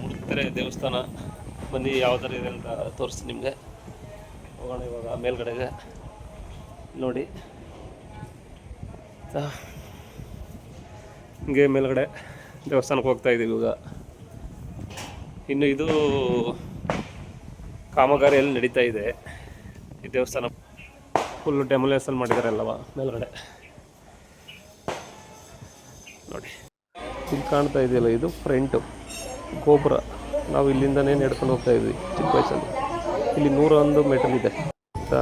ಮುಡುಕ್ತೆರೆ ದೇವಸ್ಥಾನ ಬನ್ನಿ ಯಾವ ಇದೆ ಅಂತ ತೋರಿಸ್ತೀನಿ ನಿಮಗೆ. ಹೋಗೋಣ ಇವಾಗ ಮೇಲ್ಗಡೆಗೆ ನೋಡಿ. ಹಿಂಗೆ ಮೇಲ್ಗಡೆ ದೇವಸ್ಥಾನಕ್ಕೆ ಹೋಗ್ತಾ ಇದ್ದೀವಿ ಇವಾಗ. ಇನ್ನು ಇದು ಕಾಮಗಾರಿಯಲ್ಲಿ ನಡೀತಾ ಇದೆ. ಈ ದೇವಸ್ಥಾನ ಫುಲ್ಲು ಡೆಮೊಲೇಷನ್ ಮಾಡಿದ್ದಾರೆ ಅಲ್ಲವ ಮೇಲ್ಗಡೆ. ನೋಡಿ. ಇಲ್ಲಿ ಕಾಣ್ತಾ ಇದೆಯಲ್ಲ, ಇದು ಫ್ರಂಟು ಗೋಪುರ ನಾವು ಇಲ್ಲಿಂದನೇ ನಡ್ಕೊಂಡು ಹೋಗ್ತಾ ಇದ್ವಿ ಚಿಕ್ಕ ವಯಸ್ಸಲ್ಲಿ. ಇಲ್ಲಿ ನೂರೊಂದು ಮೆಟಲ್ ಇದೆ. ಆಯಿತಾ?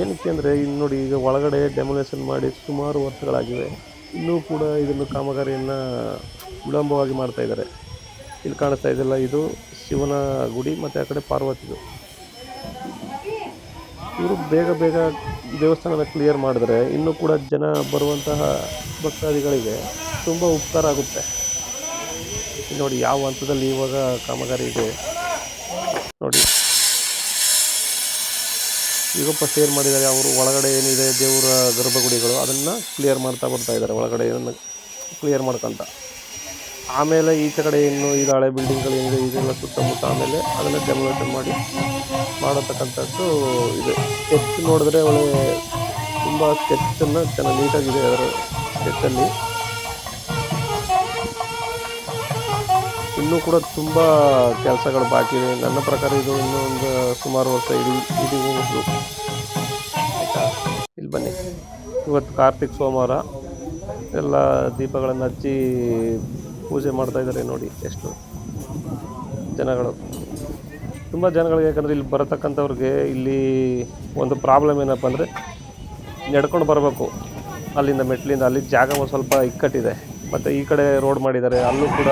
ಏನಕ್ಕೆ ಅಂದರೆ ಇಲ್ಲಿ ನೋಡಿ ಈಗ ಒಳಗಡೆ ಡೆಮೊಲೇಷನ್ ಮಾಡಿ ಸುಮಾರು ವರ್ಷಗಳಾಗಿವೆ. ಇನ್ನೂ ಕೂಡ ಇದನ್ನು ಕಾಮಗಾರಿಯನ್ನು ವಿಳಂಬವಾಗಿ ಮಾಡ್ತಾ ಇದ್ದಾರೆ. ಇಲ್ಲಿ ಕಾಣಿಸ್ತಾ ಇದೆಲ್ಲ ಇದು ಶಿವನ ಗುಡಿ ಮತ್ತು ಆ ಕಡೆ ಪಾರ್ವತಿದು. ಇವರು ಬೇಗ ಬೇಗ ದೇವಸ್ಥಾನನ ಕ್ಲಿಯರ್ ಮಾಡಿದ್ರೆ ಇನ್ನೂ ಕೂಡ ಜನ ಬರುವಂತಹ ಭಕ್ತಾದಿಗಳಿಗೆ ತುಂಬ ಉಪಕಾರ ಆಗುತ್ತೆ. ನೋಡಿ, ಯಾವ ಹಂತದಲ್ಲಿ ಇವಾಗ ಕಾಮಗಾರಿ ಇದೆ. ನೋಡಿ. ಈಗ ಫಸ್ಟ್ ಏನು ಮಾಡಿದ್ದಾರೆ, ಅವರು ಒಳಗಡೆ ಏನಿದೆ, ದೇವರ ಗರ್ಭಗುಡಿಗಳು, ಅದನ್ನು ಕ್ಲಿಯರ್ ಮಾಡ್ತಾ ಬರ್ತಾ ಇದ್ದಾರೆ, ಒಳಗಡೆ ಏನನ್ನು ಕ್ಲಿಯರ್ ಮಾಡ್ಕೊಂತ. ಆಮೇಲೆ ಈಚೆ ಕಡೆ ಇನ್ನು ಇದು ಹಳೆ ಬಿಲ್ಡಿಂಗ್ಗಳು ಏನಿದೆ ಇದೆಲ್ಲ ಸುತ್ತಮುತ್ತ ಆಮೇಲೆ ಅದನ್ನು ಡೆವಲಪ್ಮೆಂಟ್ ಮಾಡಿ ಮಾಡತಕ್ಕಂಥದ್ದು ಇದೆ. ಸ್ಕೆಚ್ ನೋಡಿದ್ರೆ ಒಳ್ಳೆ, ತುಂಬ ಸ್ಕೆಚ್ಚನ್ನು ಚೆನ್ನಾಗಿ ನೀಟಾಗಿದೆ ಅದರ ಸ್ಕೆಚ್ಚಲ್ಲಿ ಇನ್ನೂ ಕೂಡ ತುಂಬ ಕೆಲಸಗಳು ಬಾಕಿ ಇದೆ. ನನ್ನ ಪ್ರಕಾರ ಇದು ಇನ್ನೂ ಒಂದು ಸುಮಾರು ವರ್ಷ ಇಡೀ ಇಡೀ ಆಯಿತಾ? ಇಲ್ಲಿ ಬನ್ನಿ. ಇವತ್ತು ಕಾರ್ತಿಕ್ ಸೋಮವಾರ. ಎಲ್ಲ ದೀಪಗಳನ್ನು ಹಚ್ಚಿ ಪೂಜೆ ಮಾಡ್ತಾ ಇದ್ದಾರೆ ನೋಡಿ ಎಷ್ಟು ಜನಗಳು. ತುಂಬ ಜನಗಳಿಗೆ ಯಾಕಂದರೆ ಇಲ್ಲಿ ಬರತಕ್ಕಂಥವ್ರಿಗೆ ಇಲ್ಲಿ ಒಂದು ಪ್ರಾಬ್ಲಮ್ ಏನಪ್ಪ ಅಂದರೆ ನಡ್ಕೊಂಡು ಬರಬೇಕು. ಅಲ್ಲಿಂದ ಮೆಟ್ಲಿಂದ ಅಲ್ಲಿ ಜಾಗ ಒಂದು ಸ್ವಲ್ಪ ಇಕ್ಕಟ್ಟಿದೆ. ಮತ್ತು ಈ ಕಡೆ ರೋಡ್ ಮಾಡಿದ್ದಾರೆ. ಅಲ್ಲೂ ಕೂಡ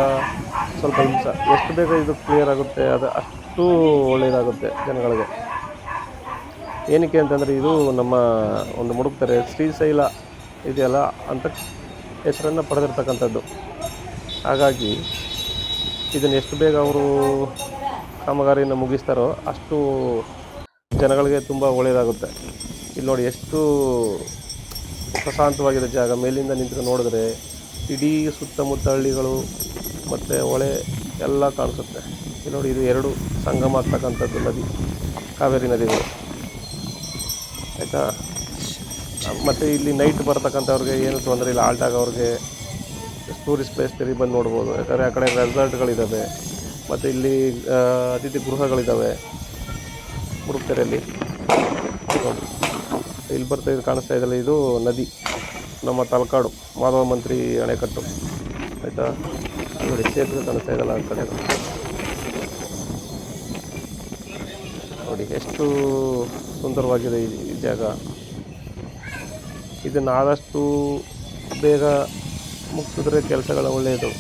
ಸ್ವಲ್ಪ ಹಿಂಸ. ಎಷ್ಟು ಬೇಗ ಇದು ಕ್ಲಿಯರ್ ಆಗುತ್ತೆ, ಅದು ಅಷ್ಟು ಒಳ್ಳೆಯದಾಗುತ್ತೆ ಜನಗಳಿಗೆ. ಏನಕ್ಕೆ ಅಂತಂದರೆ ಇದು ನಮ್ಮ ಒಂದು ಮುಡುಕ್ತಾರೆ, ಶ್ರೀಶೈಲ ಇದೆಯಲ್ಲ, ಅಂತ ಹೆಸರನ್ನು ಪಡೆದಿರ್ತಕ್ಕಂಥದ್ದು. ಹಾಗಾಗಿ ಇದನ್ನು ಎಷ್ಟು ಬೇಗ ಅವರು ಕಾಮಗಾರಿಯನ್ನು ಮುಗಿಸ್ತಾರೋ ಅಷ್ಟು ಜನಗಳಿಗೆ ತುಂಬ ಒಳ್ಳೆಯದಾಗುತ್ತೆ ಇಲ್ಲಿ ನೋಡಿ ಎಷ್ಟು ಪ್ರಶಾಂತವಾಗಿದೆ ಜಾಗ. ಮೇಲಿಂದ ನಿಂತು ನೋಡಿದ್ರೆ ಇಡೀ ಸುತ್ತಮುತ್ತ ಹಳ್ಳಿಗಳು ಮತ್ತು ಹೊಳೆ ಎಲ್ಲ ಕಾಣಿಸುತ್ತೆ. ನೋಡಿ ಇದು ಎರಡು ಸಂಗಮ ಆಗ್ತಕ್ಕಂಥದ್ದು ನದಿ, ಕಾವೇರಿ ನದಿಗಳು. ಆಯಿತಾ? ಮತ್ತು ಇಲ್ಲಿ ನೈಟ್ ಬರ್ತಕ್ಕಂಥವ್ರಿಗೆ ಏನು ತೊಂದರೆ ಇಲ್ಲ ಆಲ್ಟ್ ಆಗೋರಿಗೆ ಟೂರಿಸ್ಟ್ ಪ್ಲೇಸ್ ತಿರುಗಿ ಬಂದು ನೋಡ್ಬೋದು. ಯಾಕಂದರೆ ಆ ಕಡೆ ರೆಸಾರ್ಟ್ಗಳಿದ್ದಾವೆ ಮತ್ತು ಇಲ್ಲಿ ಅತಿಥಿ ಗೃಹಗಳಿದ್ದಾವೆ ಮುಡುಕ್ತೆರೆಯಲ್ಲಿ ನೋಡಿ, ಇಲ್ಲಿ ಬರ್ತಾ ಇದು ಕಾಣಿಸ್ತಾ ಇದೆಯಲ್ಲ, ಇದು ನದಿ. ನಮ್ಮ ತಲಕಾಡು ಮಾಧವ ಮಂತ್ರಿ ಅಣೆಕಟ್ಟು. ಆಯಿತಾ? ನೋಡಿ, ಸೇತುವೆ ಕಾಣಿಸ್ತಾ ಇದೆಯಲ್ಲ ಆ ಕಡೆ ನೋಡಿ, ಎಷ್ಟು ಸುಂದರವಾಗಿದೆ ಈ ಜಾಗ. ಇದನ್ನು ಆದಷ್ಟು ಬೇಗ ಮುಗಿಸಿದ್ರೆ ಕೆಲಸಗಳ ಒಳ್ಳೆಯದು.